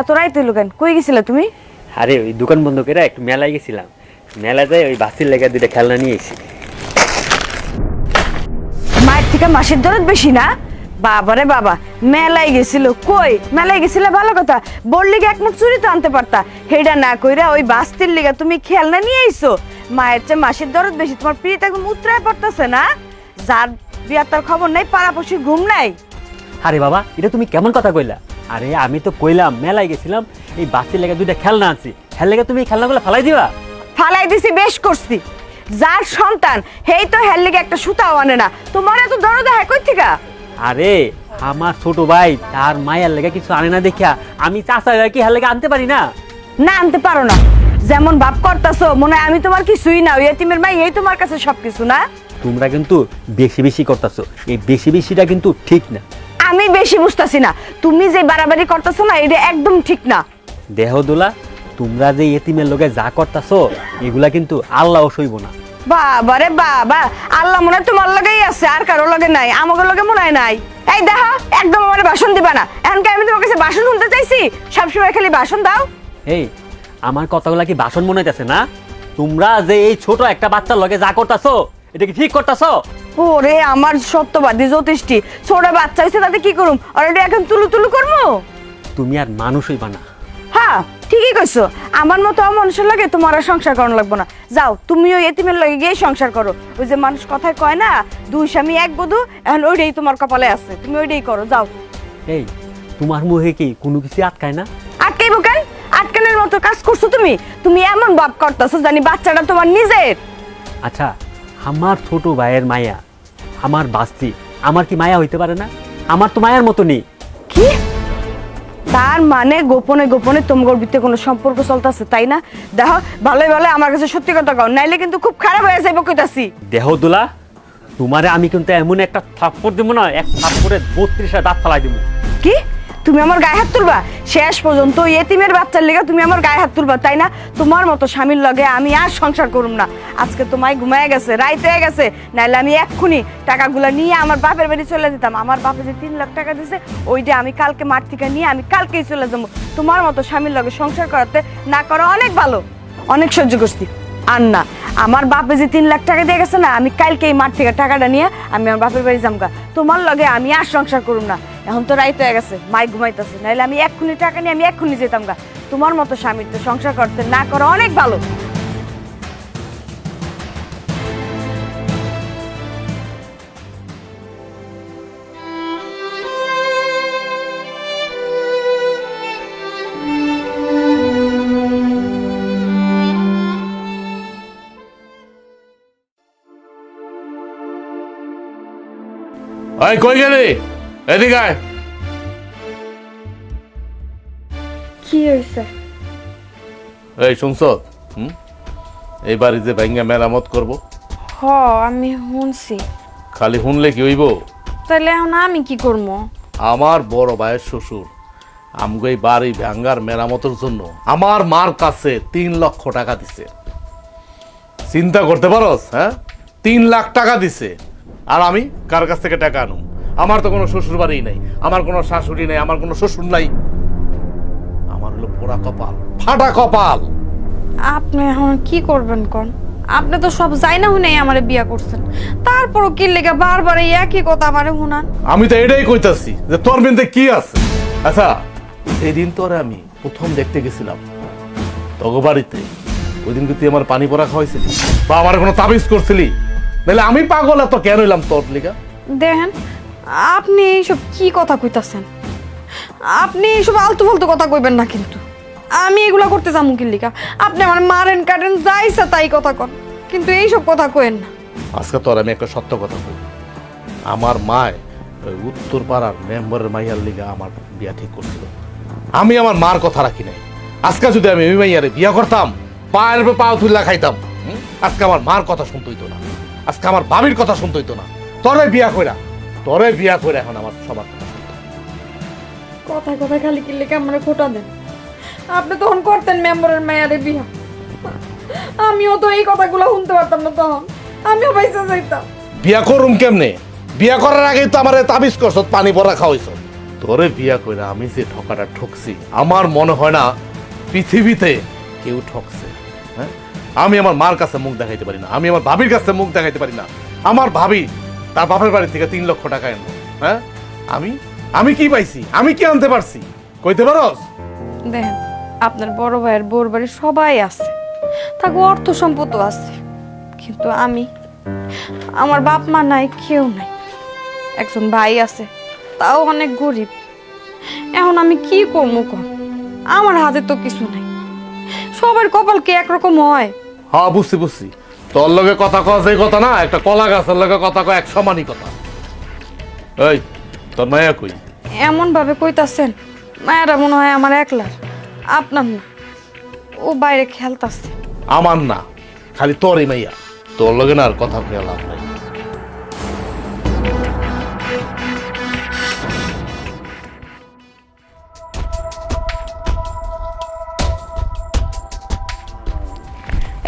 এত রাইতে লুকেন কই গেছিলে তুমি? আরে ওই দোকান বন্ধ করে একটু মেলায় গেছিলাম। মেলা যায় ওই বাসির লেগে দুইটা খেলনা নিয়ে এসেছি। মায়ের থেকে মাসের দরদ বেশি না? বাবারে বাবা মেলায় গেছিল কই? মেলায় গেছিলে ভালো কথা বললি কি একমুখ চুরি তো আনতে পারতা। হেডা না কইরা ওই বাস্তির লিগা তুমি খেলনা নিয়ে আইছো। মায়ের চেয়ে মাসির দরদ বেশি তোমার পিড়িত একদম উতরায় পড়তেছে না? যার বিয়ার তার খবর নাই পাড়াপড়শির ঘুম নাই। আরে বাবা এটা তুমি কেমন কথা কইলা? আরে আমি তো কইলাম মেলায় গেছিলাম এই বাসির লেগে দুইটা খেলনা আনছি। খেল লেগে তুমি এই খেলনাগুলো ফালাই দিবা? ফালাই দিছি বেশ করছি। যার সন্তান হেই তো হের লিগে একটা সুতাও আনে না। তোমার এত দরদ হয় কই থেকে আরে আমার ছোট ভাই তার মায়ের লেগে কিছু আনে না দেখিয়া আমি চাষা কি হেল লেগে আনতে পারি না? না আনতে পারো না। যেমন ভাব করতাছো মনে হয় আমি তোমার কিছুই না। ওই এতিমের মাই এই তোমার কাছে সবকিছু না? তোমরা কিন্তু বেশি বেশি করতাছো। এই বেশি বেশিটা কিন্তু ঠিক না। আমি বেশি বুঝতাছি না। তুমি যে বাড়াবাড়ি করতেছো না এটা একদম ঠিক না। দেহ দোলা তোমরা যে এতিমের লোকে যা করতাছো এগুলা কিন্তু আল্লাহ সইব না। বাবা রে বাবা আল্লাহ মনে হয় তোমার লগেই আছে আর কারও লগে নাই আমাকে লগে মনে হয় নাই। এই দেখো একদম আমার বাসন দিবা না। এমনকি আমি তোমার কাছে বাসন শুনতে চাইছি? সবসময় খালি বাসন দাও। এই আমার কথাগুলা কি বাসন মনে হইতেছে না? তোমরা যে এই ছোট একটা বাচ্চার লগে যা করতাছো এটা কি ঠিক করতাছো? ওরে আমার সত্যবাদী জ্যোতিষটি। ছোট বাচ্চা হয়েছে তাতে কি করুম? আর এটা এখন তুলু তুলু করব তুমি আর মানুষ হইবা না হ্যাঁ ঠিকই কইছো। আমার মতো মানুষের লাগে তোমার আর সংসার করানো লাগবে না। যাও তুমি ওই এতিমের লগে গিয়ে সংসার করো। ওই যে মানুষ কথায় কয় না দুই স্বামী এক বধূ এখন ওইটাই তোমার কপালে আছে। তুমি ওইটাই করো যাও। এই তোমার মুখে কি কোনো কিছু আটকায় না? আটকাইবো কেন? আটকানোর মতো কাজ করছ তুমি? তুমি এমন ভাব করতেছো জানি বাচ্চাটা তোমার নিজের। আচ্ছা আমার ছোট ভাইয়ের মায়া আমার বাস্তি। আমার কি মায়া হইতে পারে না? আমার তো মায়ার মতো নেই কি? তার মানে গোপনে গোপনে তোমার ভিতরে কোনো সম্পর্ক চলতেছে তাই না? দেখো ভালোই ভালো আমার কাছে সত্যি কথা কও। নাইলে কিন্তু খুব খারাপ হয়ে যাবে কইতাছি। দেহ দোলা তোমারে আমি কিন্তু এমন একটা থাপ্পড় দিব না এক থাপ্পড়ে বত্রিশটা দাঁত ফালাই দিব কি? তুমি আমার গায়ে হাত তুলবা? শেষ পর্যন্ত এতিমের বাচ্চার লেগে তুমি আমার গায়ে হাত তুলবা, তাই না? তোমার মতো স্বামীর লগে আমি আর সংসার করুম না। আজকে তোমায় ঘুমায় গেছে, রাইত হয়ে গেছে, নাইলে আমি এক্ষুনি টাকাগুলো নিয়ে আমার বাপের বাড়ি চলে যেতাম। আমার বাপে যে তিন লাখ টাকা দিছে, ওইটা আমি কালকে মাঠ থেকে নিয়ে আমি কালকেই চলে যাব। তোমার মতো স্বামীর লগে সংসার করাতে না করা অনেক ভালো, অনেক সহ্য করছি। আর না, আমার বাপে যে তিন লাখ টাকা দিয়ে গেছে না, আমি কালকে এই মাঠ থেকে টাকাটা নিয়ে আমি আমার বাপের বাড়ি যামগা। তোমার লগে আমি আর সংসার করুম না। এখন তো রাইত গেছে মাই ঘুমাইতেছে। নাইলে আমি এক্ষুনি টাকা নিয়ে আমি এক্ষুনি যেতাম গা। তোমার মতো স্বামীর তো সংসার করতে না করা অনেক ভালো। কই গেলি? এদিকে আয়। কি হয়েছে? এই শুনছ? হুম? এই বাড়ি যে ভাঙ্গা মেরামত করব। হ আমি শুনছি। খালি শুনলে কি হইব? তাহলে এখন আমি কি করব? আমার বড় ভাইয়ের শ্বশুর আমগো এই বাড়ি ভাঙ্গার মেরামতের জন্য আমার মার কাছে তিন লক্ষ টাকা দিছে। চিন্তা করতে পারস হ্যাঁ? তিন লাখ টাকা দিছে। আর আমি কার কাছ থেকে টাকা আনুম? আমার তো কোনো শ্বশুর বাড়ি নাই আমার কোনো শাশুড়ি নাই আমার কোনো শ্বশুর নাই। আমার হলো পোড়া কপাল ফাটা কপাল। আপনি এখন কি করবেন কোন? আপনি তো সব যাই না শুনেই আমারে বিয়া করছেন। তারপরও কি লেগে বারবার এই একই কথা আমারে শুনান আমি তো এটাই কইতাছি যে তোর বিনতে কি আছে? আচ্ছা সেদিন তোরে আমি প্রথম দেখতে গেছিলাম তগো বাড়িতে ওই দিন তুই আমার পানি পড়া খাওয়াইছিলি? বা আমার কোনো তাবিজ করছিলি? নাহলে আমি পাগল এত কেন হইলাম তোর লিগা? দেখেন আপনি এইসব কি কথা কইতাছেন? আপনি এইসব আলতু ফালতু কথা কইবেন না কিন্তু। আমি এগুলা করতে যাব কি লিগা? আপনি আমার মারেন, কাটেন যাইছে তাই কথা কন। কিন্তু এইসব কথা কইেন না। আজকে তোর আমি একটা সত্য কথা বলি আমার মায় ওই উত্তর পাড়ার মেম্বারের মাইয়ার লিগা আমার বিয়া ঠিক করছিল। আমি আমার মার কথা রাখি নাই। আজকে যদি আমি ওই মাইয়ারে বিয়া করতাম, পায়ের উপর পা তুল্লা খাইতাম? আজকে আমার মার কথা শুনতে হইতো না। আজকে আমার বাবির কথা শুনতে হইতো না। তরে বিয়া কইরা তরে বিয়া কইরা এখন আমার সবার কথা কথায় খালি কি লেগে আমার খোটা দেন? আপনি তখন করতেন মেম্বারের মেয়ারে বিয়া। আমিও তো এই কথাগুলো শুনতে পারতাম না তখন। আমিও পয়সা চাইতাম বিয়া করুম কেমনে? বিয়া করার আগেই তো আমার তাবিজ করছ পানি পড়া খাওয়াইছ। তোরে বিয়া করে আমি যে ঠকাটা ঠকছি আমার মনে হয় না পৃথিবীতে কেউ ঠকছে হ্যাঁ? আমি আমার মার কাছে মুখ দেখাইতে পারি না আমি আমার ভাবির কাছে মুখ দেখাইতে পারি না। আমার ভাবি তার বাপের বাড়ি থেকে তিন লক্ষ টাকা এনলো হ্যাঁ? আমি? আমি কি পাইছি? আমি কি আনতে পারছি? কইতে পারস? দেখেন আপনার বড় ভাইয়ের বোর বাড়ি সবাই আছে। তাকে অর্থ সম্পদ আছে। কিন্তু আমি আমার বাপ মা নাই কেউ নাই। একজন ভাই আছে তাও অনেক গরিব। এখন আমি কি করব কর আমার হাতে তো কিছু নাই। সবার কপাল কি একরকম হয়? হ্যাঁ বুঝছি বুঝছি। তোর লগে কথা কয় যে কথা না একটা কলা গাছের লগে কথা কয় এক সমানই কথা। এই তোর মায়া কই? এমন ভাবে কইতাছেন মায়েরা মনে হয় আমার একলার আপনার না। ও বাইরে খেলতাছে। আমার না খালি তোরই মাইয়া। তোর লগে না আর কথা কয়ে লাভ নাই।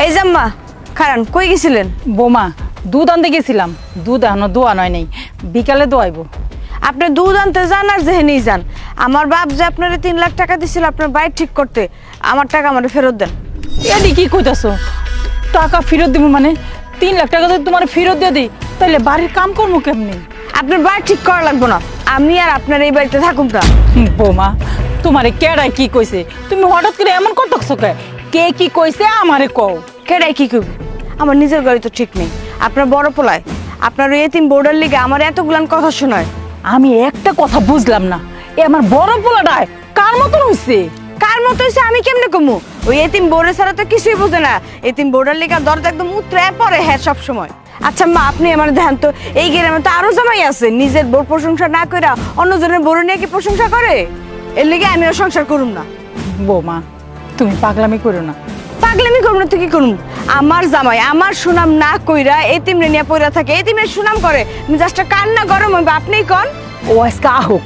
এই জাম্মা খারান কই গেছিলেন? বোমা দুধ আনতে গেছিলাম। দুধ এখনও দোয়া নয় নেই বিকালে দোয়াইবো। আপনি দুধ আনতে যান আর যেহেনেই যান। আমার বাপ যে আপনার তিন লাখ টাকা দিছিল আপনার বাইক ঠিক করতে আমার টাকা আমার ফেরত দেন। এদি কি কইতাছো? টাকা ফেরত দিব মানে? তিন লাখ টাকা যদি তোমার ফেরত দিয়ে দিই তাহলে বাড়ির কাম করব কেমনি? আপনার বাইক ঠিক করা লাগবে না। আমি আর আপনার এই বাড়িতে থাকুন না। বোমা তোমারে কেডাই কি কইছে? তুমি হঠাৎ করে এমন করতেছো কে? কে কি কইছে আমারে কও। কেডাই কি করব আমার নিজের গাড়ি তো ঠিক নেই। আপনার বড় পোলায় আপনার ওই এতিম বোর্ডার লিগে আমার এতগুলান কথা শোনায়। আমি একটা কথা বুঝলাম না। এ আমার বড় পোলাটায় কার মতন হইছে? কার মতো হয়েছে আমি কেমনে কমু? ওই এতিম বোর্ডের ছাড়া তো কিছুই বোঝে না। এতিম বোর্ডার লিগা দরজা একদম উতরে পরে হ্যাঁ সব সময় আচ্ছা মা আপনি আমার ধ্যান তো এই গ্রামে তো আরও জামাই আছে। নিজের বোর প্রশংসা না কইরা অন্যজনের বড় নিয়ে কি প্রশংসা করে? এর লিগে আমিও সংসার করুম না। বৌমা তুমি পাগলামি করো না। পাগলামি করব না তো কি করুম? আমার জামাই আমার সুনাম না কইরা এতিম রে নিয়ে পইরা থাকে এতিমের সুনাম করে। জাস্ট কান্না গরম হইবে আপনিই কন। ও আজকে আহুক।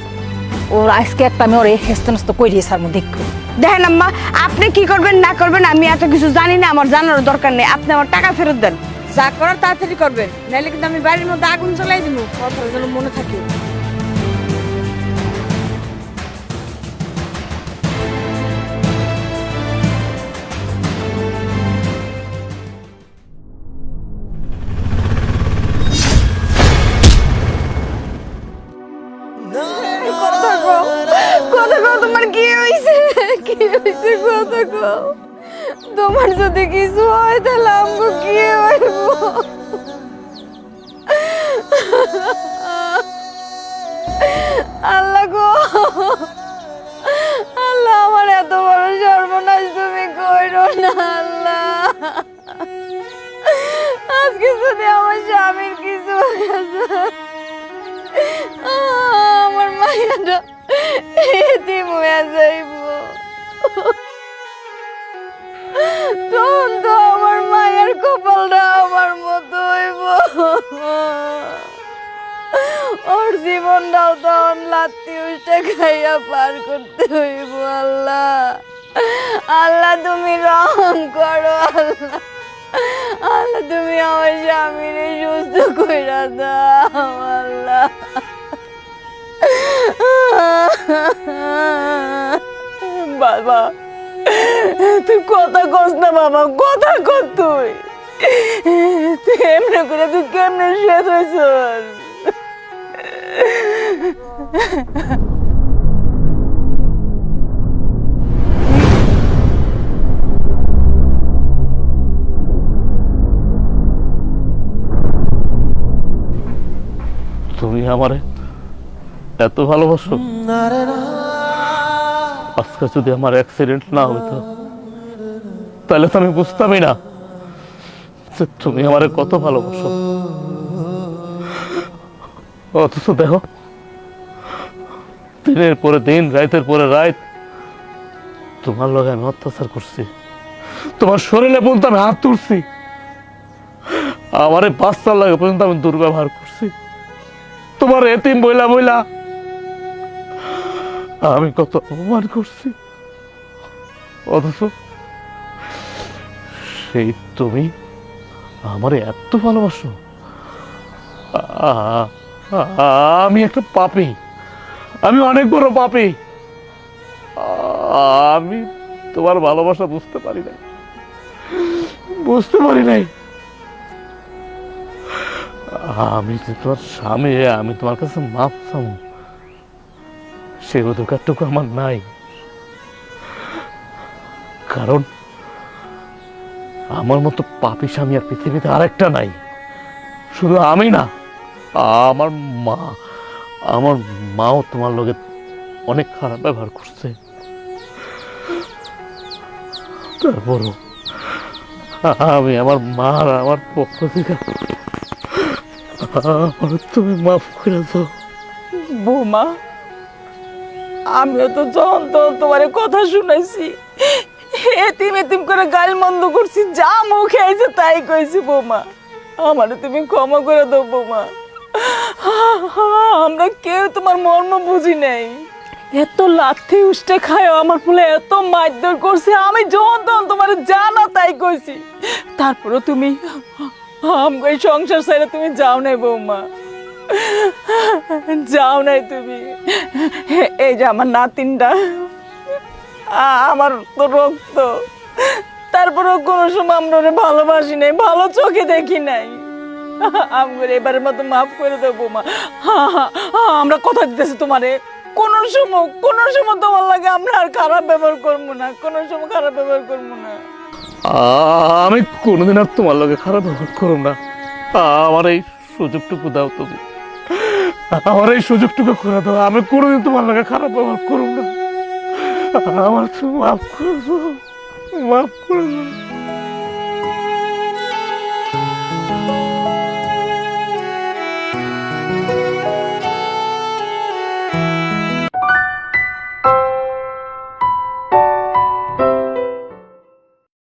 ওর আজকে একটা আমি ওর হেস্ত নস্ত কই দিয়েছি আর দেখো। দেখেন আম্মা আপনি কি করবেন না করবেন আমি এত কিছু জানি না আমার জানার দরকার নেই। আপনি আমার টাকা ফেরত দেন। যা করার তাড়াতাড়ি করবেন নাহলে কিন্তু আমি বাড়ির মধ্যে আগুন জ্বলাই দিব কথা যেন মনে থাকে। এত বড় সর্বনাশ তুমি কইরো না, আল্লাহ। আজকে যদি আমার স্বামীর কিছু আমার মায়েরা এতিম হয়ে যাইব। তখন তো আমার মায়ের কপালটা আমার মতো হইব। ওর জীবনটাও তখন লাত্তি উল্টে খাইয়া পার করতে হইব, আল্লাহ। আল্লাহ, তুমি রহম করো, আল্লাহ। আল্লাহ, তুমি আমার স্বামীরে সুস্থ কইরা দাও, আল্লাহ। বাবা, তুই কথা কস না, বাবা, কথা কর তুই। তুই এমনি করে তুই কেমনে শেষ হয়েছ তুমি আমারে এত ভালোবাসো? আজকে যদি আমার অ্যাক্সিডেন্ট না হতো তাহলে তো আমি বুঝতামই না তুমি আমারে কত ভালোবাসো। অথচ দেখো, দিনের পরে দিন রাতের পরে রাত তোমার লগে আমি অত্যাচার করছি। তোমার শরীরে পর্যন্ত আমি হাত তুলছি। আমারে বাচ্চার লাগে পর্যন্ত আমি দুর্ব্যবহার করছি। তোমার এতিম বইলা বইলা আমি কত অপমান করছি। অথচ সেই তুমি আমার এত ভালোবাসো। আ- আ- আমি একটা পাপি। আমি অনেক বড় পাপি। আমি তোমার ভালোবাসা বুঝতে পারি নাই। বুঝতে পারি নাই। আমি যে তোমার স্বামী, আমি তোমার কাছে মাপ চাবো। সেই অধিকারটুকু আমার নাই। কারণ আমার মতো পাপি স্বামী আর পৃথিবীতে আরেকটা নাই। শুধু আমি না। আমার মা, আমার মাও তোমার লগে অনেক খারাপ ব্যবহার করছে। তারপরও আমি আমার মা আর আমার পক্ষ থেকে তুমি মাফ করে দাও। বৌমা, আমিও তো যখন তখন তোমার কথা শুনাইছি। এতিম এতিম করে গাল মন্দ করছি, যা মুখে আইছে তাই কইছি বৌমা। আমারে তুমি ক্ষমা করে দাও বৌমা। আমরা কেউ তোমার মর্ম বুঝি নাই। এত লাথি উষ্টে খায় আমার ফুলে এত মারধর করছে, আমি যখন তোমার জানা তাই কইছি। তারপরে তুমি আমাকে সংসার ছেড়ে তুমি যাও নাই বৌমা। যাও নাই তুমি। এই যে আমার নাতিনটা, আমার তো রক্ত। তারপরেও কোনো সময় আমরা ভালোবাসি নাই, ভালো চোখে দেখি নাই। আমার এবারের মতো মাফ করে দেবো মা আমরা কথা দিতেছি তোমারে। কোন সময় কোন সময় তোমার লাগে আমরা আর খারাপ ব্যবহার করব না, কোন সময় খারাপ ব্যবহার করব না। আমি কোনোদিন আর তোমার লগে খারাপ ব্যবহার করো না। আমার এই সুযোগটুকু দাও তুমি। আমার এই সুযোগটুকু করে দাও, আমি কোনোদিন তোমার লগে খারাপ ব্যবহার করো না। আমার মাফ করে দাও, মাফ করে দাও।